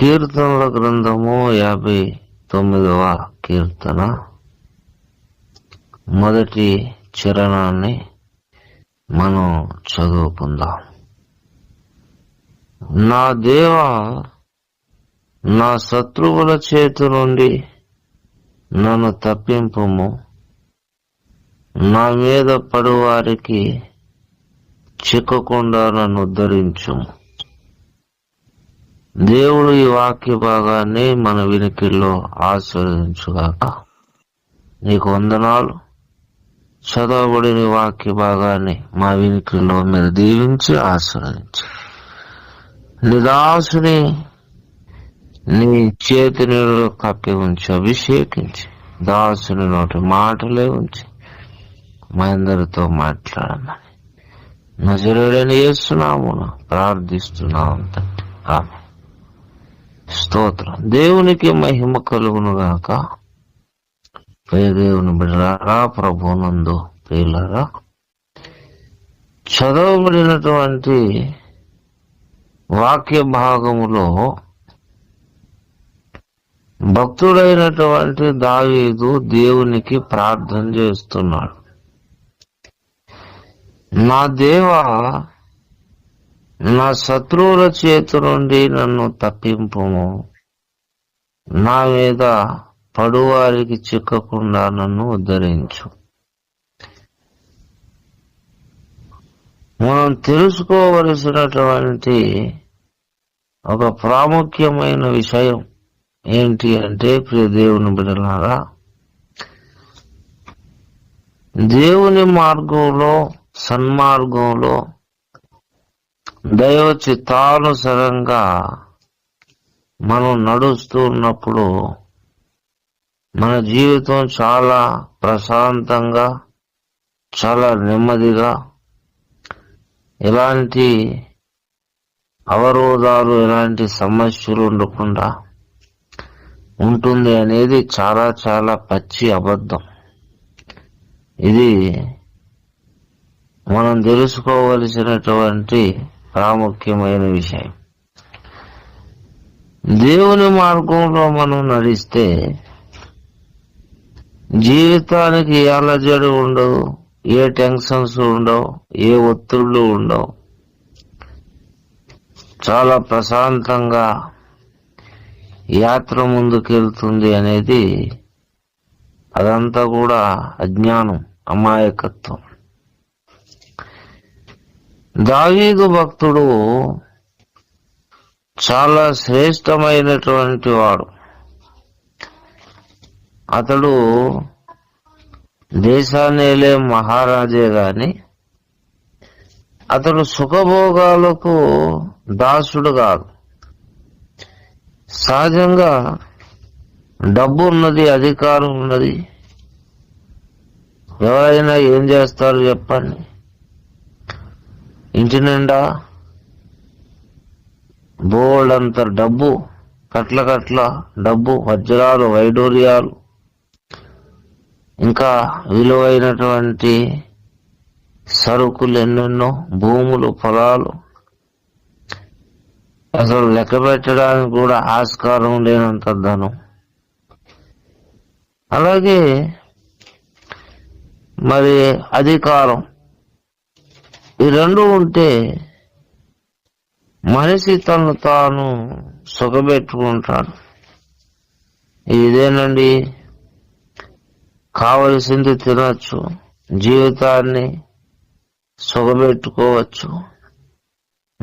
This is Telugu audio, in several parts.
కీర్తనల గ్రంథము యాభై తొమ్మిదవ కీర్తన. మొదటి చరణాన్ని మనం చదువుకుందాం. నా దేవ నా శత్రువుల చేతి నుండి నన్ను తప్పింపుము. నా మీద పడువారికి చిక్కకుండా నన్ను ఉద్ధరించుము. దేవుడు ఈ వాక్య భాగాన్ని మన వినికిల్లో ఆస్వాదించుగాక. నీకు వందనాలు. చదవబడిన వాక్య భాగాన్ని మా వినికిల్లో మీరు దీవించి ఆస్వాదించి. నిదాసుని నీ చేతి నీళ్ళు కప్పి ఉంచి అభిషేకించి దాసుని నోటి మాటలే ఉంచి మా అందరితో మాట్లాడమని. నజరుడని చేస్తున్నాము ప్రార్థిస్తున్నాం తండ్రి. ఆమె స్తోత్రం. దేవునికి మహిమ కలుగునుగాక ప్రియ దేవుని బిడ్డలారా ప్రభునందు ప్రియులారా చదవబడినటువంటి వాక్య భాగములో భక్తుడైనటువంటి దావీదు దేవునికి ప్రార్థన చేస్తున్నాడు. నా దేవా నా శత్రువుల చేతి నుండి నన్ను తప్పింపుము. నా మీద పడువారికి చిక్కకుండా నన్ను ఉద్ధరించు. మనం తెలుసుకోవలసినటువంటి ఒక ప్రాముఖ్యమైన విషయం ఏంటి అంటే ప్రియ దేవుని బిడ్డలారా దేవుని మార్గంలో సన్మార్గంలో దైవ చిత్తానుసరంగా మనం నడుస్తూ ఉన్నప్పుడు మన జీవితం చాలా ప్రశాంతంగా చాలా నెమ్మదిగా ఎలాంటి అవరోధాలు ఎలాంటి సమస్యలు ఉండకుండా ఉంటుంది అనేది చాలా చాలా పచ్చి అబద్ధం. ఇది మనం తెలుసుకోవలసినటువంటి ప్రాముఖ్యమైన విషయం. దేవుని మార్గంలో మనం నడిస్తే జీవితానికి ఏ అలజడి ఉండవు ఏ టెన్షన్స్ ఉండవు ఏ ఒత్తిళ్ళు ఉండవు. చాలా ప్రశాంతంగా యాత్ర ముందుకెళ్తుంది అనేది అదంతా కూడా అజ్ఞానం అమాయకత్వం. దావీదు భక్తుడు చాలా శ్రేష్టమైనటువంటి వాడు. అతడు దేశాన్నేలే మహారాజే గాని అతడు సుఖభోగాలకు దాసుడు కాదు. సహజంగా డబ్బు ఉన్నది అధికారం ఉన్నది. ఎవరైనా ఏం చేస్తారు చెప్పండి. ఇంటి నిండా బోల్డంత డబ్బు కట్ల కట్ల డబ్బు వజ్రాలు వైడూర్యాలు ఇంకా విలువైనటువంటి సరుకులు ఎన్నెన్నో భూములు పొలాలు. అసలు లెక్క పెట్టడానికి కూడా ఆస్కారం లేనంత ధనం. అలాగే మరి అధికారం. ఈ రెండు ఉంటే మనిషి తను తాను సుఖపెట్టుకుంటాడు. ఇదేనండి? కావలసింది తినచ్చు జీవితాన్ని సుఖపెట్టుకోవచ్చు.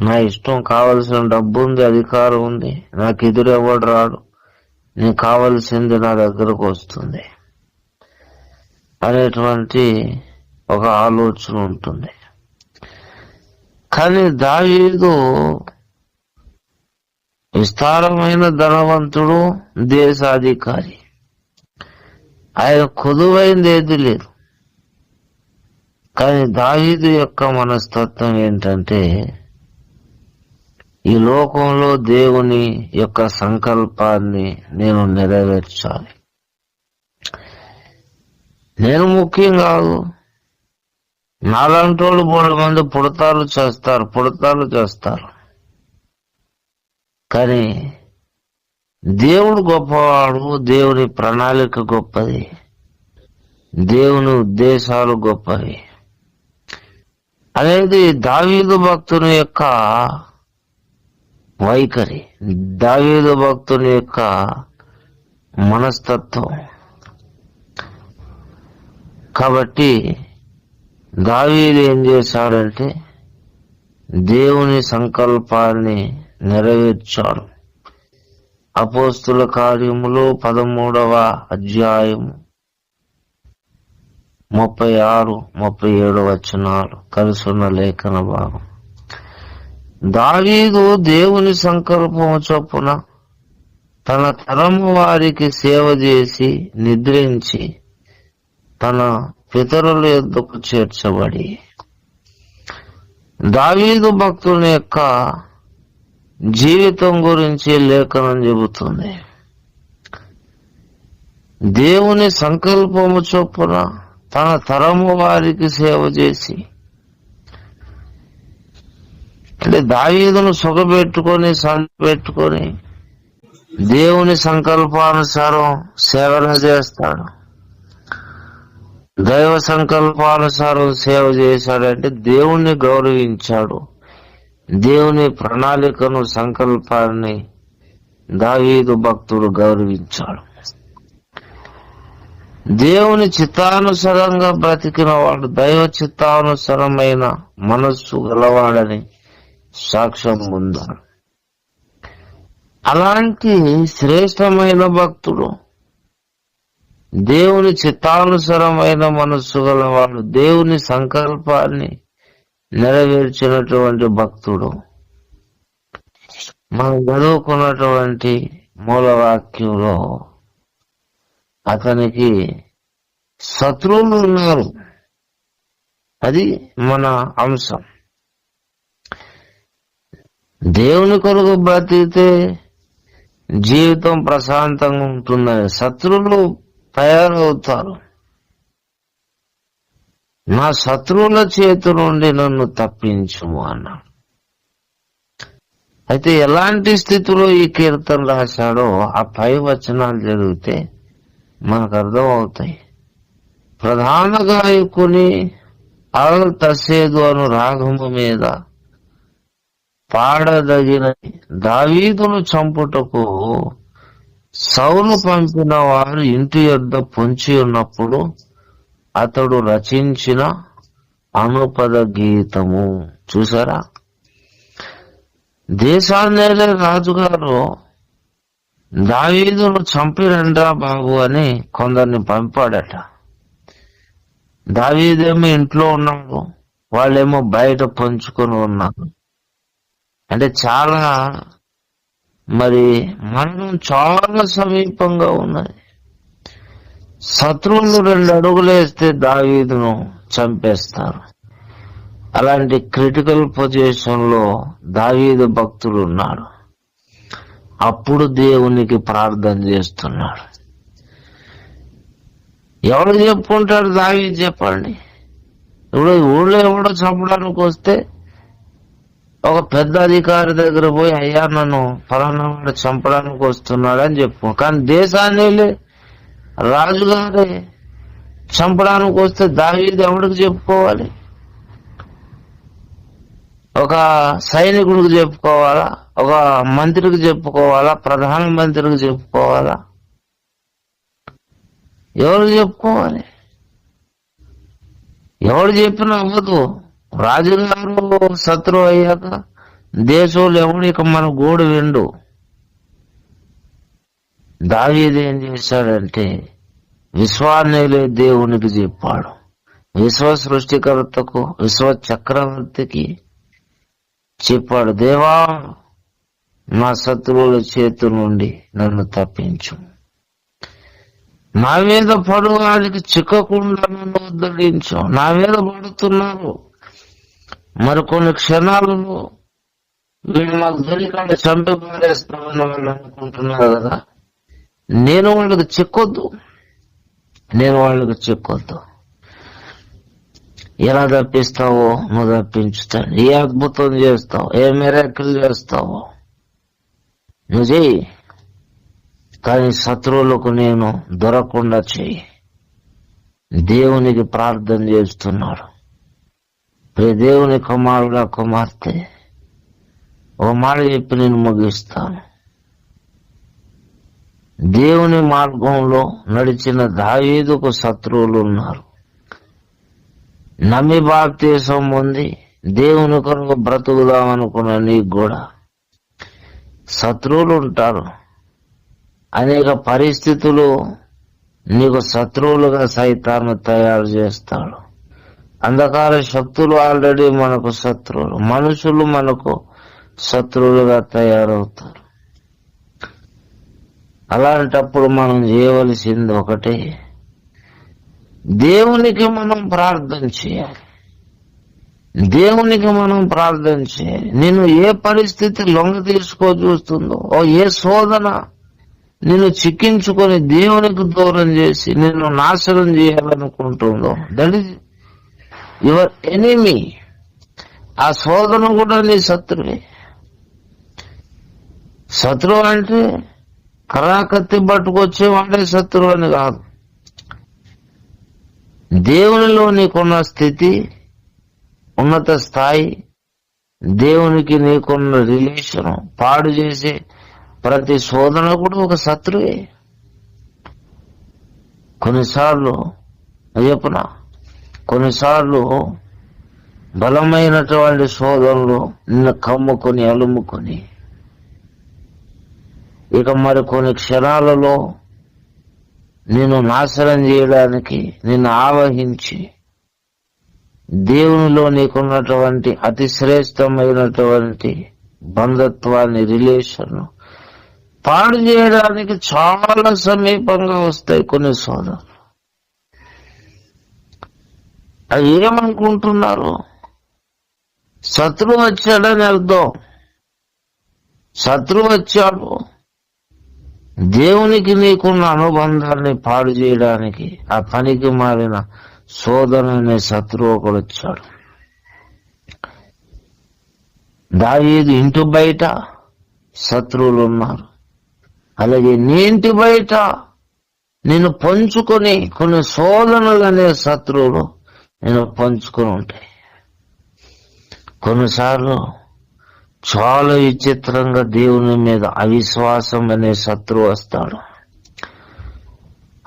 నా ఇష్టం కావలసిన డబ్బు ఉంది అధికారం ఉంది నాకు ఎదురు ఎవడు రాడు నీకు కావలసింది నా దగ్గరకు వస్తుంది అనేటువంటి ఒక ఆలోచన ఉంటుంది. కానీ దావీదు విస్తారమైన ధనవంతుడు దేశాధికారి. ఆయన కొదువైంది ఏది లేదు. కానీ దావీదు యొక్క మనస్తత్వం ఏంటంటే ఈ లోకంలో దేవుని యొక్క సంకల్పాన్ని నేను నెరవేర్చాలి. నేను ముఖ్యం కాదు. నాలంటోళ్ళు మూడు మంది పుడతాలు చేస్తారు పుడతాలు చేస్తారు. కానీ దేవుడు గొప్పవాడు దేవుని ప్రణాళిక గొప్పది దేవుని ఉద్దేశాలు గొప్పవి. అనేది దావీదు భక్తుని యొక్క వైఖరి దావీదు భక్తుని యొక్క మనస్తత్వం. కాబట్టి దావీదు ఏం చేశాడంటే దేవుని సంకల్పాన్ని నెరవేర్చాడు. అపోస్తుల కార్యములు పదమూడవ అధ్యాయము ముప్పై ఆరు ముప్పై ఏడు వచనాలు కలుసున్న లేఖన భాగం. దావీదు దేవుని సంకల్పము చొప్పున తన తరము వారికి సేవ చేసి నిద్రించి తన పితరుల ఎందుకు చేర్చబడి దావీదు భక్తుని యొక్క జీవితం గురించి లేఖనం చెబుతుంది. దేవుని సంకల్పము చొప్పున తన తరము వారికి సేవ చేసి అంటే దావీదును సుఖపెట్టుకొని పెట్టుకొని దేవుని సంకల్పానుసారం సేవన చేస్తాడు. దైవ సంకల్పానుసారం సేవ చేశాడంటే దేవుణ్ణి గౌరవించాడు. దేవుని ప్రణాళికను సంకల్పాన్ని దావీదు భక్తుడు గౌరవించాడు. దేవుని చిత్తానుసరంగా బ్రతికిన వాడు దైవ చిత్తానుసరమైన మనస్సు గలవాడని సాక్ష్యం పొందాడు. అలాంటి శ్రేష్టమైన భక్తుడు దేవుని చిత్తానుసరమైన మనస్సు గలవాడు దేవుని సంకల్పాన్ని నెరవేర్చినటువంటి భక్తుడు. మనం చదువుకున్నటువంటి మూలవాక్యంలో అతనికి శత్రువులు ఉన్నారు. అది మన అంశం. దేవుని కొరకు బ్రతికితే జీవితం ప్రశాంతంగా ఉంటుందని. శత్రువులు తయారవుతారు నా శత్రువుల చేతి నుండి నన్ను తప్పించుము అన్నాడు. అయితే ఎలాంటి స్థితిలో ఈ కీర్తన రాశాడో ఆ పై వచనాలు జరిగితే మనకు అర్థం అవుతాయి ప్రధాన గాయకుని అల్ తసేదు అను రాగము మీద పాడదగిన దావీదును చంపుటకు సౌలు పంపిన వారు ఇంటి యొద్ద పొంచి ఉన్నప్పుడు అతడు రచించిన అనుపద గీతము. చూసారా? దేశాన్నేలే రాజుగారు దావీదును చంపిరండ్రా బాబు అని కొందరిని పంపాడట. దావీదేమో ఇంట్లో ఉన్నాడు వాళ్ళేమో బయట పంచుకొని ఉన్నారు. అంటే చాలా మరి మరణం చాలా సమీపంగా ఉన్నది. శత్రువులు రెండు అడుగులేస్తే దావీదును చంపేస్తారు. అలాంటి క్రిటికల్ పొజిషన్లో దావీదు భక్తుడు ఉన్నాడు. అప్పుడు దేవునికి ప్రార్థన చేస్తున్నాడు. ఎవడు చెప్పుకుంటాడు దావీదు చెప్పండి. ఇప్పుడు ఊళ్ళో ఎవడో చంపడానికి వస్తే ఒక పెద్ద అధికారి దగ్గర పోయి అయ్యా నన్ను ఫలానా వాడు చంపడానికి వస్తున్నాడు అని చెప్పు. కానీ దేశాన్ని రాజుగారే చంపడానికి వస్తే దావీది ఎవడికి చెప్పుకోవాలి? ఒక సైనికుడికి చెప్పుకోవాలా? ఒక మంత్రికి చెప్పుకోవాలా? ప్రధాన మంత్రికి చెప్పుకోవాలా? ఎవరు చెప్పుకోవాలి? ఎవరు చెప్పినా అవ్వదు. రాజుగారు శత్రువు అయ్యాక దేశంలో ఎవడు ఇక మన గోడు విండు? దావీది ఏం చేశాడంటే విశ్వాన్యులే దేవునికి చెప్పాడు. విశ్వ సృష్టికర్తకు విశ్వ చక్రవర్తికి చెప్పాడు దేవా నా శత్రువుల చేతి నుండి నన్ను తప్పించు. నా మీద పడువానికి చిక్కకుండా నన్ను ఉద్ధరించు. నా మీద పడుతున్నారు. మరి కొన్ని క్షణాలలో వీళ్ళు నాకు దొరికాడ చంపి పారేస్తామని వాళ్ళు అనుకుంటున్నారు కదా. నేను వాళ్ళకి చెక్కొద్దు. నేను వాళ్ళకి చెక్కొద్దు. ఎలా తప్పిస్తావో నువ్వు తప్పించుతాను ఏ అద్భుతం చేస్తావు? ఏ మెరాకిల్ చేస్తావో? నువ్వు చెయ్యి. కానీ శత్రువులకు నేను దొరకకుండా చెయ్యి. దేవునికి ప్రార్థన చేస్తున్నాడు. దేవుని కుమారుడు కుమార్తె ఓ మాట చెప్పి నేను ముగిస్తాను. దేవుని మార్గంలో నడిచిన దావీదుకు శత్రువులు ఉన్నారు. నమ్మి బాప్తీసం ఉంది దేవుని కొరకు బ్రతుకుదాం అనుకున్న నీకు కూడా శత్రువులు ఉంటారు. అనేక పరిస్థితులు నీకు శత్రువులుగా సైతాన్ని తయారు చేస్తాడు. అంధకార శక్తులు ఆల్రెడీ మనకు శత్రువులు. మనుషులు మనకు శత్రువులుగా తయారవుతారు. అలాంటప్పుడు మనం చేయవలసింది ఒకటే దేవునికి మనం ప్రార్థన చేయాలి. దేవునికి మనం ప్రార్థన చేయాలి. నేను ఏ పరిస్థితి లొంగ తీసుకో చూస్తుందో ఓ ఏ శోధన నిన్ను చిక్కించుకొని దేవునికి దూరం చేసి నిన్ను నాశనం చేయాలనుకుంటుందో దట్ ఈస్ యువర్ ఎనిమీ. ఆ శోధన కూడా నీ శత్రువే. శత్రువు అంటే కరాకత్తి పట్టుకొచ్చేవాడే శత్రువు అని కాదు. దేవునిలో నీకున్న స్థితి ఉన్నత స్థాయి దేవునికి నీకున్న రిలేషన్ పాడు చేసే ప్రతి శోధన కూడా ఒక శత్రువే. కొన్నిసార్లు చెప్పున కొన్నిసార్లు బలమైనటువంటి శోధనలు నిన్ను కమ్ముకొని అలుముకొని ఇక మరి కొన్ని క్షణాలలో నిన్ను నాశనం చేయడానికి నిన్ను ఆవహించి దేవునిలో నీకున్నటువంటి అతి శ్రేష్టమైనటువంటి బంధత్వాన్ని రిలేషన్ పాడు చేయడానికి చాలా సమీపంగా వస్తాయి కొన్ని సోదరులు. అది ఏమనుకుంటున్నారు? శత్రువు వచ్చాడని అర్థం. శత్రువు వచ్చాడు. దేవునికి నీకున్న అనుబంధాన్ని పాడు చేయడానికి ఆ పనికి మారిన సోదరు అనే శత్రువు ఒకడు వచ్చాడు. దావీదు ఇంటి బయట శత్రువులు ఉన్నారు. అలాగే నీ ఇంటి బయట నేను పంచుకొని కొన్ని శోధనలు అనే శత్రువులు నేను పంచుకొని ఉంటాయి కొన్నిసార్లు చాలా విచిత్రంగా దేవుని మీద అవిశ్వాసం అనే శత్రువు వస్తాడు.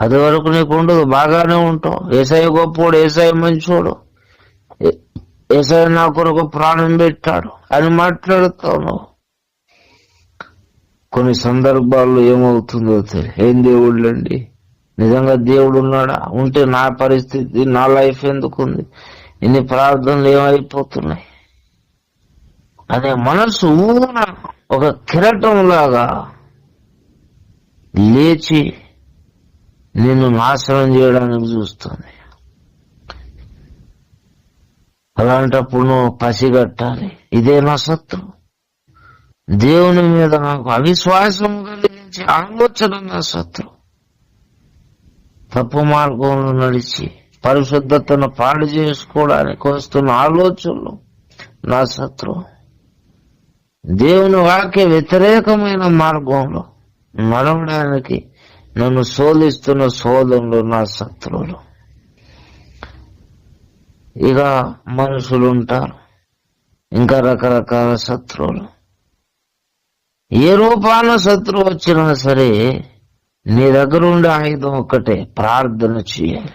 అది వరకు నీకు ఉండదు బాగానే ఉంటావు. ఏసఐ గొప్పోడు ఏసఐ మంచోడు. ఏ- ఏసఐ నా కొరకు ప్రాణం పెట్టాడు అని మాట్లాడుతావు నువ్వు. కొన్ని సందర్భాల్లో ఏమవుతుందో తెలియదు ఏం దేవుళ్ళండి? నిజంగా దేవుడు ఉన్నాడా? ఉంటే నా పరిస్థితి నా లైఫ్ ఎందుకుంది? ఇన్ని ప్రార్థనలు ఏమైపోతున్నాయి? అదే మనసు ఊన ఒక కిరటం లాగా లేచి నిన్ను నాశనం చేయడానికి చూస్తుంది. అలాంటప్పుడు నువ్వు పసిగట్టాలి. ఇదే నా శత్రు దేవుని మీద నాకు అవిశ్వాసం కలిగించే ఆలోచన నా శత్రు తప్పు మార్గంలో నడిచి పరిశుద్ధతను పాడు చేసుకోవడానికి వస్తున్న ఆలోచనలు నా శత్రు. దేవుని వాక్య వ్యతిరేకమైన మార్గంలో నడవడానికి నన్ను శోధిస్తున్న శోధనలు నా శత్రువులు. ఇక మనుషులు ఉంటారు ఇంకా రకరకాల శత్రువులు. ఏ రూపాన శత్రువు వచ్చినా సరే నీ దగ్గర ఉండే ఆయుధం ఒక్కటే ప్రార్థన చేయాలి.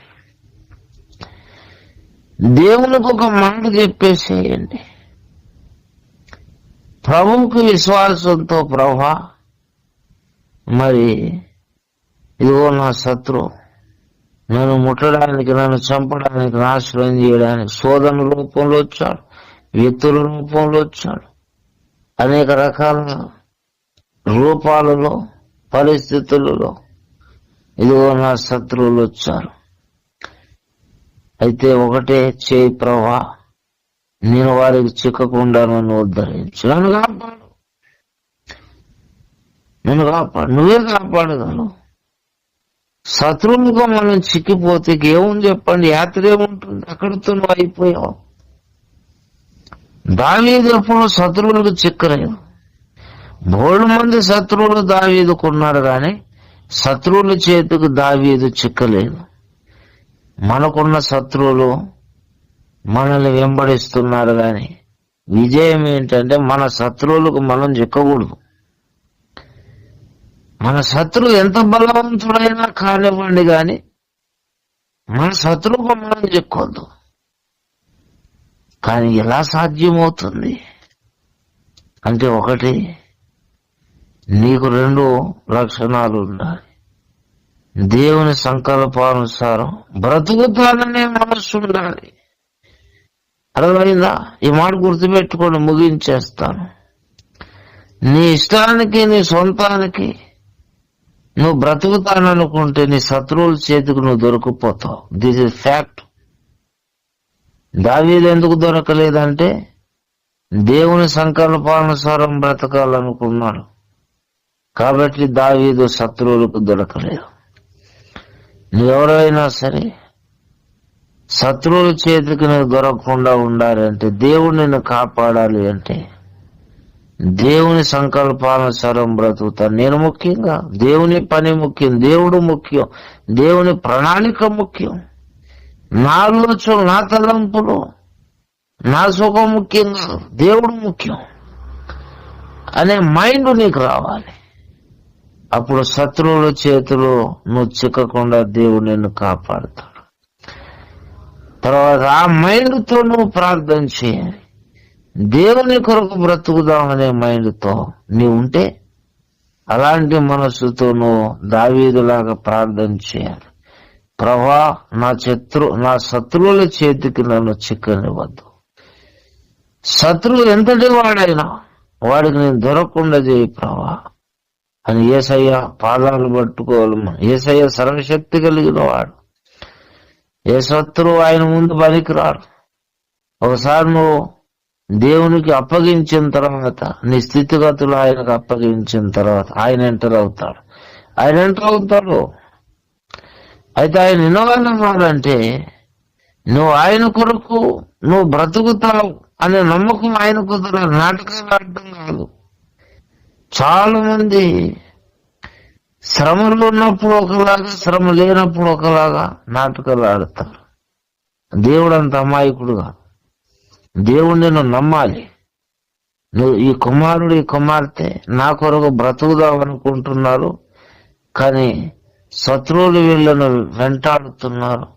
దేవునికి ఒక మాట చెప్పేసేయండి. ప్రభువుకి విశ్వాసంతో ప్రభా మరి ఇదిగో నా శత్రువు నన్ను ముట్టడానికి నన్ను చంపడానికి నాశనం చేయడానికి శోధన రూపంలో వచ్చాడు వ్యక్తుల రూపంలో వచ్చాడు. అనేక రకాల రూపాలలో పరిస్థితులలో ఇదిగో నా శత్రువులు వచ్చారు. అయితే ఒకటే చేయి ప్రభా నేను వారికి చిక్కకుండా నన్ను ఉద్ధరించు. నన్ను కాపాడు. నన్ను కాపాడు. నువ్వే కాపాడగలవు. శత్రువులుగా మనం చిక్కిపోతే ఏముంది చెప్పండి? యాత్ర ఏముంటుంది అక్కడితో నువ్వు అయిపోయావు. దావీదు ఎప్పుడు శత్రువులకు చిక్కలేదు. బోడు మంది శత్రువులు దావీదుకున్నారు కానీ శత్రువుల చేతికి దావీదు చిక్కలేదు. మనకున్న శత్రువులు మనల్ని వెంబడిస్తున్నారు కానీ విజయం ఏంటంటే మన శత్రువులకు మనం చిక్కకూడదు. మన శత్రువు ఎంత బలవంతుడైనా కానివ్వండి కానీ మన శత్రువుకు మనం చిక్కొద్దు. కానీ ఎలా సాధ్యమవుతుంది? అంటే ఒకటి నీకు రెండు లక్షణాలు ఉండాలి. దేవుని సంకల్పానుసారం బ్రతుకుతాననే మనస్సు ఉండాలి. అర్థమైందా? ఈ మాట గుర్తుపెట్టుకొని ముగించేస్తాను. నీ ఇష్టానికి నీ సొంతానికి నువ్వు బ్రతుకుతాననుకుంటే నీ శత్రువుల చేతికి నువ్వు దొరికిపోతావు. దిస్ ఇస్ ఫ్యాక్ట్ దావీలు ఎందుకు దొరకలేదంటే దేవుని సంకల్పానుసారం బ్రతకాలనుకున్నాడు. కాబట్టి దావీదు శత్రువులకు దొరకలేదు. నువ్వెవరైనా సరే శత్రువుల చేతికి నువ్వు దొరకకుండా ఉండాలంటే దేవుడు నిన్ను కాపాడాలి అంటే దేవుని సంకల్పానుసారం బ్రతుకుతాను. నేను ముఖ్యంగా దేవుని పని ముఖ్యం దేవుడు ముఖ్యం దేవుని ప్రణాళిక ముఖ్యం. నా ఆలోచన నా తలంపులు నా సుఖం ముఖ్యం కాదు దేవుడు ముఖ్యం. అనే మైండ్ నీకు రావాలి. అప్పుడు శత్రువుల చేతిలో నువ్వు చిక్కకుండా దేవుడు నిన్ను కాపాడుతాడు. తర్వాత ఆ మైండ్తో నువ్వు ప్రార్థన చేయాలి. దేవుని కొరకు బ్రతుకుదామనే మైండ్తో నీవు ఉంటే అలాంటి మనస్సుతో నువ్వు దావీదులాగా ప్రార్థన చేయాలి. ప్రభా నా శత్రు నా శత్రువుల చేతికి నన్ను చిక్కనివ్వద్దు. శత్రువు ఎంతటి వాడైనా వాడికి నేను దొరకకుండా చేయి ప్రభా. అని ఏసయ్య పాదాలు పట్టుకోవాలమ్మా ఏసయ్య సర్వశక్తి కలిగిన వాడు. ఏ శత్రువు ఆయన ముందు పనికిరాడు. ఒకసారి నువ్వు దేవునికి అప్పగించిన తర్వాత నీ స్థితిగతులు ఆయనకు అప్పగించిన తర్వాత ఆయన ఎంటర్ అవుతాడు. ఆయన ఎంటర్ అవుతాడు. అయితే ఆయన వినవాలన్నాడంటే నువ్వు ఆయన కొరకు నువ్వు బ్రతుకుతావు అనే నమ్మకం ఆయన కుదరదు నాటకాలు ఆడటం కాదు. చాలా మంది శ్రమలు ఉన్నప్పుడు ఒకలాగా శ్రమ లేనప్పుడు ఒకలాగా నాటకాలు ఆడతారు. దేవుడు అంత అమాయకుడుగా కాదు నువ్వు నమ్మాలి. నువ్వు ఈ కుమారుడు ఈ కుమార్తె నా కొరకు బ్రతుకుదాం అనుకుంటున్నారు కానీ శత్రువులు వీళ్ళను వెంటాడుతున్నారు.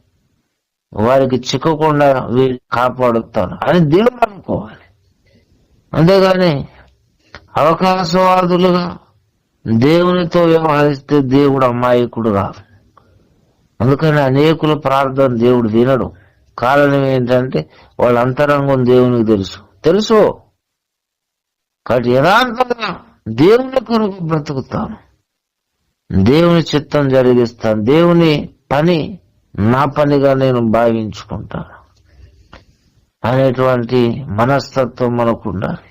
వారికి చిక్కకుండా వీళ్ళు కాపాడుతారు అని దేవుడు అనుకోవాలి. అంతేగాని అవకాశవాదులుగా దేవునితో వ్యవహరిస్తే దేవుడు అమాయకుడు కాదు అందుకని అనేకుల ప్రార్థన దేవుడు వినడు. కారణం ఏంటంటే వాళ్ళ అంతరంగం దేవునికి తెలుసు. తెలుసు. కాబట్టి యథార్థంగా దేవుని కొరకు బ్రతుకుతాను. దేవుని చిత్తం జరిగిస్తాను. దేవుని పని నా పనిగా నేను భావించుకుంటాను. అనేటువంటి మనస్తత్వం మనకు ఉండాలి.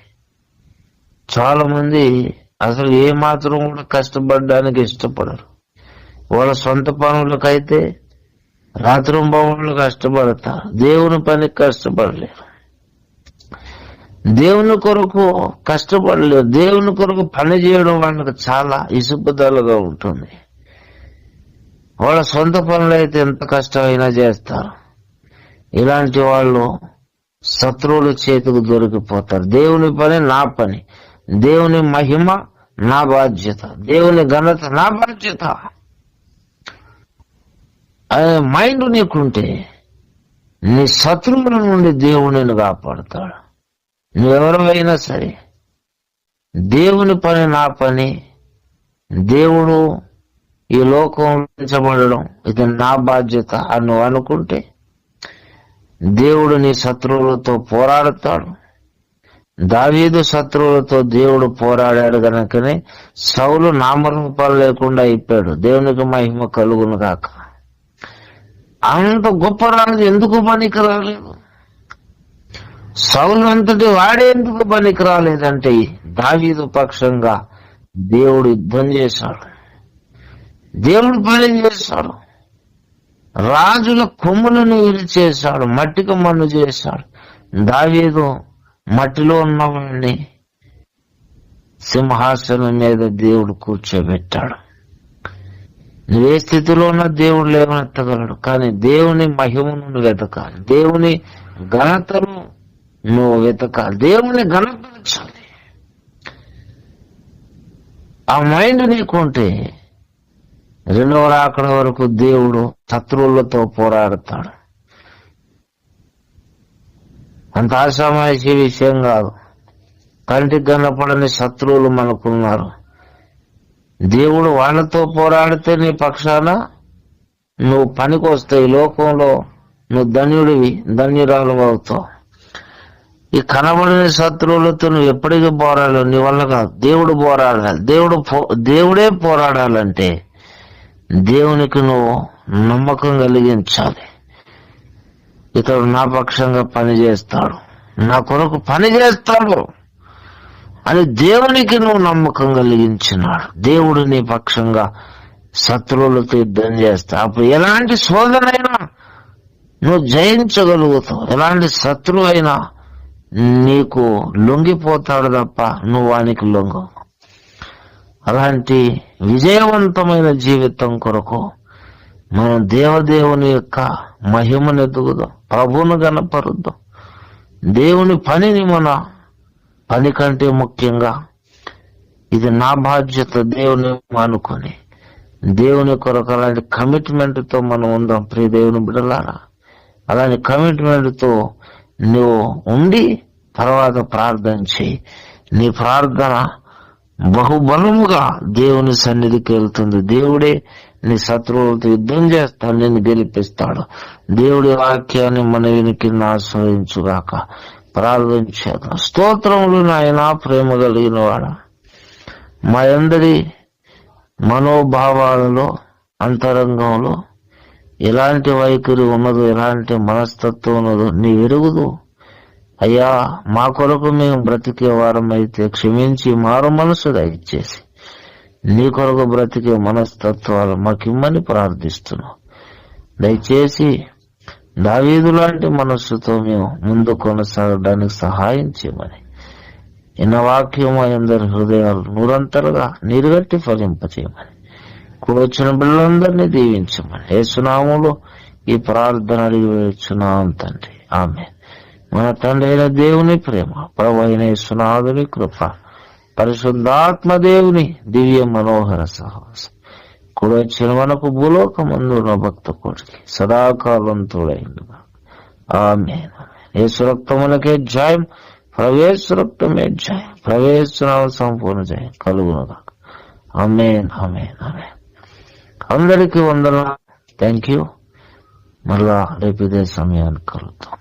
చాలా మంది అసలు ఏ మాత్రం కూడా కష్టపడడానికి ఇష్టపడరు. వాళ్ళ సొంత పనులకైతే రాత్రింబవళ్ళు కష్టపడతారు దేవుని పనికి కష్టపడలేరు. దేవుని కొరకు కష్టపడలేరు. దేవుని కొరకు పని చేయడం వాళ్ళకి చాలా ఇసుపుదలుగా ఉంటుంది. వాళ్ళ సొంత పనులు అయితే ఎంత కష్టమైనా చేస్తారు. ఇలాంటి వాళ్ళు శత్రువుల చేతికి దొరికిపోతారు. దేవుని పని నా పని. దేవుని మహిమ నా బాధ్యత. దేవుని ఘనత నా బాధ్యత. మైండ్ నీకుంటే నీ శత్రువుల నుండి దేవుని కాపాడుతాడు. నువ్వెవరైనా సరే దేవుని పని నా పని దేవుడు ఈ లోకం ఉంచబడడం ఇది నా బాధ్యత అని నువ్వు అనుకుంటే దేవుడు నీ శత్రువులతో పోరాడుతాడు. దావీదు శత్రువులతో దేవుడు పోరాడాడు గనుకనే సౌలు నామరూపాలు లేకుండా అయిపోయాడు. దేవునికి మహిమ కలుగును కాక అంత గొప్ప రాజు ఎందుకు పనికి రాలేదు? సౌలు అంతటి వాడేందుకు పనికి రాలేదంటే దావీదు పక్షంగా దేవుడు యుద్ధం చేశాడు. దేవుడు పని చేశాడు. రాజుల కొమ్ములను చేశాడు మట్టికి మన్ను చేశాడు. దావీదు మట్టిలో ఉన్నవాడిని సింహాసనం మీద దేవుడు కూర్చోబెట్టాడు. నువ్వే స్థితిలో ఉన్న దేవుడు లేవనెత్తగలడు కానీ దేవుని మహిమను నువ్వు వెతకాలి. దేవుని ఘనతను నువ్వు వెతకాలి. దేవుని ఘనపరచాలి ఆ మైండ్ నీకుంటే రెండవ రాకడ వరకు దేవుడు శత్రువులతో పోరాడతాడు. అంత ఆశామాషి విషయం కాదు. కంటికి కనపడని శత్రువులు మనకున్నారు. దేవుడు వాళ్ళతో పోరాడితే నీ పక్షాన నువ్వు పనికొస్తావు ఈ లోకంలో నువ్వు ధన్యుడివి ధన్యురాలు అవుతావు. ఈ కనబడని శత్రువులతో నువ్వు ఎప్పటికీ పోరాడలేవు నీ వల్ల కాదు. దేవుడు పోరాడాలి. దేవుడు పో- దేవుడే పోరాడాలంటే దేవునికి నువ్వు నమ్మకం కలిగించాలి. ఇతడు నా పక్షంగా పని చేస్తాడు నా కొరకు పని చేస్తాడు అని దేవునికి నువ్వు నమ్మకం కలిగించినాడు. దేవుడు నీ పక్షంగా శత్రువులతో యుద్ధం చేస్తా. అప్పుడు ఎలాంటి శోధనైనా నువ్వు జయించగలుగుతావు. ఎలాంటి శత్రువు అయినా నీకు లొంగిపోతాడు తప్ప నువ్వు వానికి లొంగవు. అలాంటి విజయవంతమైన జీవితం కొరకు మనం దేవదేవుని యొక్క మహిమను ఎదుగుదాం ప్రభువును కనపరుద్దాం దేవుని పనిని మన పని కంటే ముఖ్యంగా ఇది నా బాధ్యత దేవుని అనుకొని దేవుని కొరకు అలాంటి కమిట్మెంట్తో మనం ఉందాం ప్రియ దేవుని బిడలారా అలాంటి కమిట్మెంట్తో నువ్వు ఉండి తర్వాత ప్రార్థన చేయి. నీ ప్రార్థన బహుబలముగా దేవుని సన్నిధికి వెళ్తుంది. దేవుడే నీ శత్రువులతో యుద్ధం చేస్తాడు నేను గెలిపిస్తాడు. దేవుడి వాక్యాన్ని మన వినికిని ఆశ్రయించుగాక ప్రార్థన చేద్దాం. స్తోత్రములు నాయన ప్రేమ కలిగిన వాడ. మా అందరి మనోభావాలలో అంతరంగంలో ఎలాంటి వైఖరి ఉన్నదో ఎలాంటి మనస్తత్వం ఉన్నదో నీ విరుగుదు అయ్యా మా కొరకు మేము బ్రతికే వారం అయితే క్షమించి మారు మనసు దయచేసి. నీ కొరకు బ్రతికే మనస్తత్వాలు మాకిమ్మని ప్రార్థిస్తున్నాం. దయచేసి దావీదు లాంటి మనస్సుతో మేము ముందు కొనసాగడానికి సహాయం చేయమని ఇన్న వాక్యము అందరి హృదయాలు నూరంతరుగా నిరుగట్టి ఫలింపచేయమని. కూడొచ్చిన బిడ్డలందరినీ దీవించమని. సునాములో ఈ ప్రార్థన అడిగి వేచున్నాం తండ్రి. ఆమె మన తండ్రి అయిన దేవుని ప్రేమ ప్రభు అయిన యేసునాథుని కృప పరిశుద్ధాత్మదేవుని దివ్య మనోహర సహవాసం కూడొచ్చిన మనకు భూలోకమందు ఉన్న భక్త కోటికి సదాకాలం తోడైంది ఆమె యేసు రక్తములకే జాయం ప్రవేశ రక్తమే జాయం ప్రవేశనామ సంపూర్ణ జయం కలుగునుగా అమేన్ అమేన్ అమేన్ అందరికీ వందల థ్యాంక్ యూ మళ్ళా రేపు ఇదే సమయాన్ని కలుగుతాం